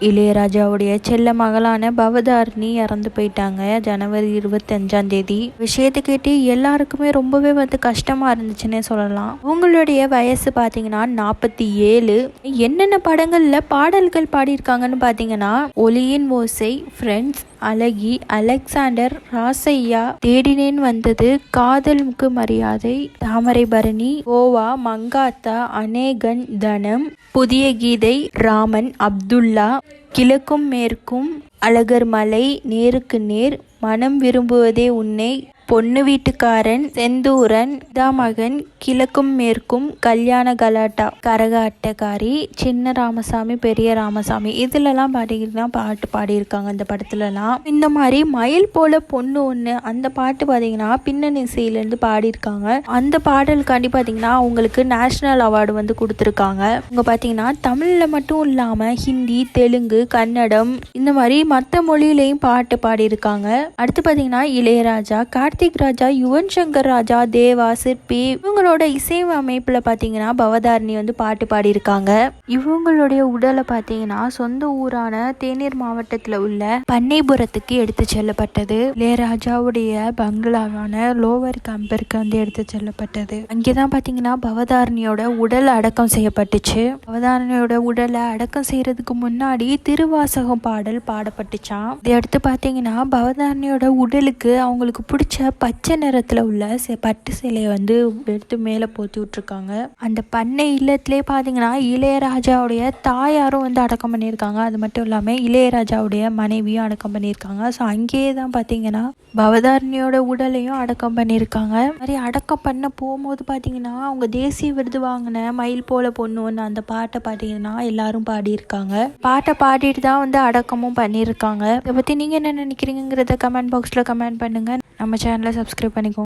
இளையராஜாவுடைய செல்ல மகளான பவதாரிணி இறந்து போயிட்டாங்க. ஜனவரி இருபத்தஞ்சாம் தேதி. விஷயத்தை கேட்டு எல்லாருக்குமே ரொம்பவே வந்து கஷ்டமா இருந்துச்சுன்னே சொல்லலாம். அவங்களுடைய வயசு பார்த்தீங்கன்னா நாற்பத்தி ஏழு. என்னென்ன படங்கள்ல பாடல்கள் பாடியிருக்காங்கன்னு பார்த்தீங்கன்னா ஒலியின் ஓசை ஃப்ரெண்ட்ஸ் அழகி அலெக்சாண்டர் ராசையா தேடினேன் வந்தது காதலுக்கு மரியாதை தாமரைபரணி கோவா மங்காத்தா அநேகன் தனம் புதிய கீதை ராமன் அப்துல்லா கிழக்கும் மேற்கும் அழகர் மலை நேருக்கு நேர் மனம் விரும்புவதே உன்னை பொண்ணு வீட்டுக்காரன் செந்தூரன் மகன் கிழக்கும் மேற்கும் கல்யாண கலாட்டா கரகாட்டக்காரி சின்ன ராமசாமி பெரிய ராமசாமி. இதுலலாம் பாடிக்கிட்டு பாட்டு பாடியிருக்காங்க இந்த படத்துலலாம். இந்த மாதிரி மயில் போல பொண்ணு ஒன்று அந்த பாட்டு பார்த்தீங்கன்னா பின்னணி இசையிலேருந்து பாடியிருக்காங்க. அந்த பாடலுக்காண்டி பார்த்தீங்கன்னா அவங்களுக்கு நேஷ்னல் அவார்டு வந்து கொடுத்துருக்காங்க. அவங்க பார்த்தீங்கன்னா தமிழில் மட்டும் இல்லாமல் ஹிந்தி தெலுங்கு கன்னடம் இந்த மாதிரி மற்ற மொழியிலையும் பாட்டு பாடியிருக்காங்க. அடுத்து பார்த்தீங்கன்னா இளையராஜா கார்த்திக் கார்த்திக் ராஜா யுவன் சங்கர் ராஜா தேவா சிற்பி இவங்களோட இசை அமைப்பில் பாத்தீங்கன்னா பவதாரணி வந்து பாட்டு பாடியிருக்காங்க. இவங்களுடைய உடலை பார்த்தீங்கன்னா சொந்த ஊரான தேநீர் மாவட்டத்தில் உள்ள பண்ணைபுரத்துக்கு எடுத்து செல்லப்பட்டது. இளையராஜாவுடைய பங்களாவான லோவர் கம்பருக்கு வந்து எடுத்து செல்லப்பட்டது. அங்கேதான் பார்த்தீங்கன்னா பவதாரணியோட உடல் அடக்கம் செய்யப்பட்டுச்சு. பவதாரணியோட உடலை அடக்கம் செய்யறதுக்கு முன்னாடி திருவாசகம் பாடல் பாடப்பட்டுச்சான் இதை எடுத்து பார்த்தீங்கன்னா பவதாரணியோட உடலுக்கு அவங்களுக்கு பிடிச்ச பச்சை நிறத்தில் உள்ள பட்டு சிலையை வந்து எடுத்து மேலே போத்தி விட்ருக்காங்க அந்த பண்ணை இல்லத்திலே பார்த்தீங்கன்னா இளையராஜாவுடைய தாயாரும் வந்து அடக்கம் பண்ணியிருக்காங்க. அது மட்டும் இல்லாமல் இளையராஜாவுடைய மனைவியும் அடக்கம் பண்ணியிருக்காங்க. ஸோ அங்கேயே தான் பார்த்தீங்கன்னா பவதாரணியோட உடலையும் அடக்கம் பண்ணியிருக்காங்க. மாதிரி அடக்கம் பண்ண போகும்போது பார்த்தீங்கன்னா அவங்க தேசிய விருது வாங்கின மயில் போல பொண்ணு ஒன்று அந்த பாட்டை பார்த்தீங்கன்னா எல்லாரும் பாடியிருக்காங்க. பாட்டை பாடிட்டு தான் வந்து அடக்கமும் பண்ணியிருக்காங்க. இதை பற்றி நீங்கள் என்ன நினைக்கிறீங்கிறத கமெண்ட் பாக்ஸில் கமெண்ட் பண்ணுங்கள் நம்ம சேனலை சப்ஸ்கிரைப் பண்ணிக்கோங்க